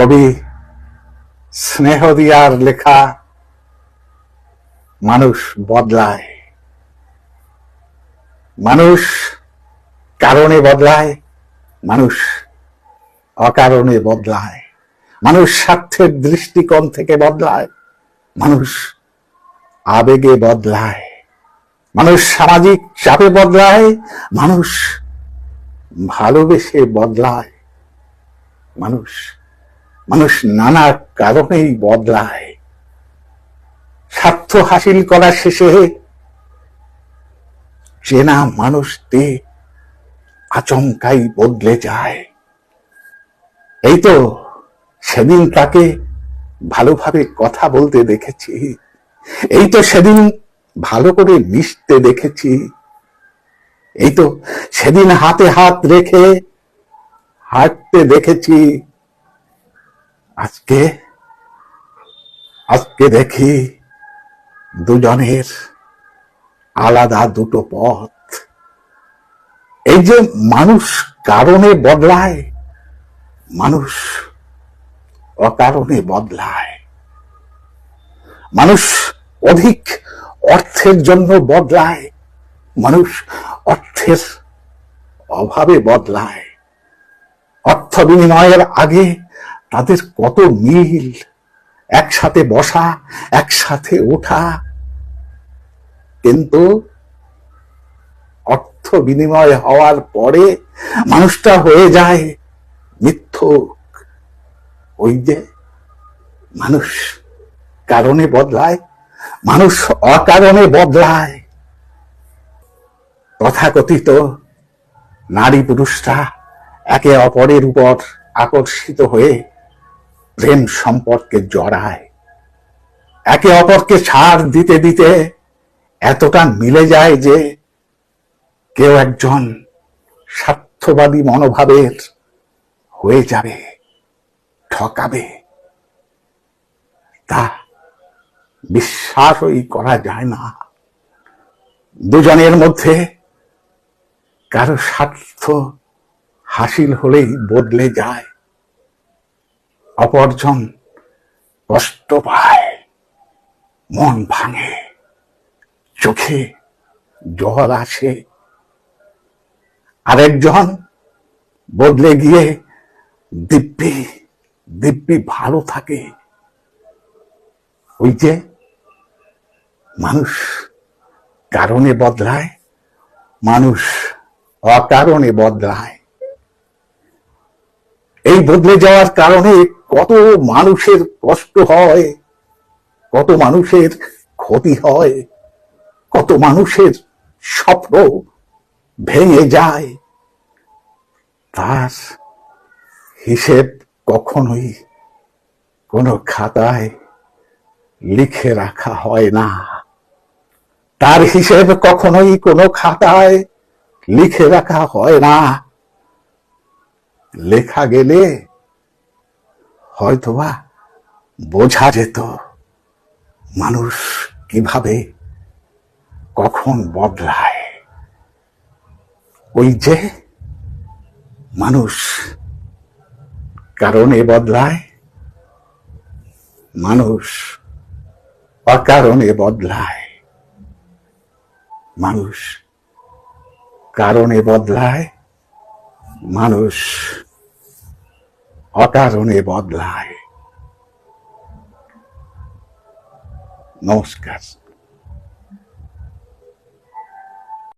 কবি স্নেহদিয়ার লেখা মানুষ বদলায়। মানুষ কারণে বদলায়, মানুষ অকারণে বদলায়। মানুষ স্বার্থের দৃষ্টিকোণ থেকে বদলায়, মানুষ আবেগে বদলায়। মানুষ সামাজিক চাপে বদলায়, মানুষ ভালোবেসে বদলায়। মানুষ মানুষ নানা কারণেই বদলায়। স্বার্থ হাসিল করা শেষে চেনা মানুষটি আচমকাই বদলে যায়। এই তো সেদিন তাকে ভালোভাবে কথা বলতে দেখেছি। এই তো সেদিন ভালো করে মিশতে দেখেছি। এই তো সেদিন হাতে হাত রেখে হাঁটতে দেখেছি। আজকে আজকে দেখি দুজনের আলাদা দুটো পথ। এই যে মানুষ কারণে বদলায়, মানুষ অকারণে বদলায়। মানুষ অধিক অর্থের জন্য বদলায়, মানুষ অর্থের অভাবে বদলায়। অর্থ বিনিময়ের আগে তাদের কত মিল? একসাথে বসা, একসাথে ওঠা। কিন্তু অর্থ বিনিময় হওয়ার পরে মানুষটা হয়ে যায় মিথ্যুক। ওই যে মানুষ কারণে বদলায়, মানুষ অকারণে বদলায়। তথাকথিত নারী পুরুষরা একে অপরের উপর আকর্ষিত হয়ে প্রেম সম্পর্কে জড়ায়। একে অপরকে ছাড় দিতে দিতে এতটা মিলে যায় যে কেউ একজন স্বার্থবাদী মনোভাবের হয়ে যাবে, ঠকাবে। তা বিশ্বাসই করা যায় না। দুজনের মধ্যে কারও স্বার্থ হাসিল হলেই বদলে যায়। অপরজন কষ্ট পায়, মন ভাঙে, চোখে জল আসে। আরেকজন বদলে গিয়ে দিব্যি দিব্যি ভালো থাকে। ওই যে মানুষ কারণে বদলায়, মানুষ অকারণে বদলায়। এই বদলে যাওয়ার কারণে কত মানুষের কষ্ট হয়, কত মানুষের ক্ষতি হয়, কত মানুষের স্বপ্ন ভেঙে যায়। তার হিসেব কখনোই কোনো খাতায় লিখে রাখা হয় না। তার হিসেব কখনোই কোনো খাতায় লিখে রাখা হয় না। লেখা গেলে হয়তোবা বোঝা যেত মানুষ কীভাবে কখন বদলায়। ওই যে মানুষ কারণে বদলায়, মানুষ অকারণে বদলায়, মানুষ কারণে বদলায়, মানুষ অকারণে বদলায়। নমস্কার।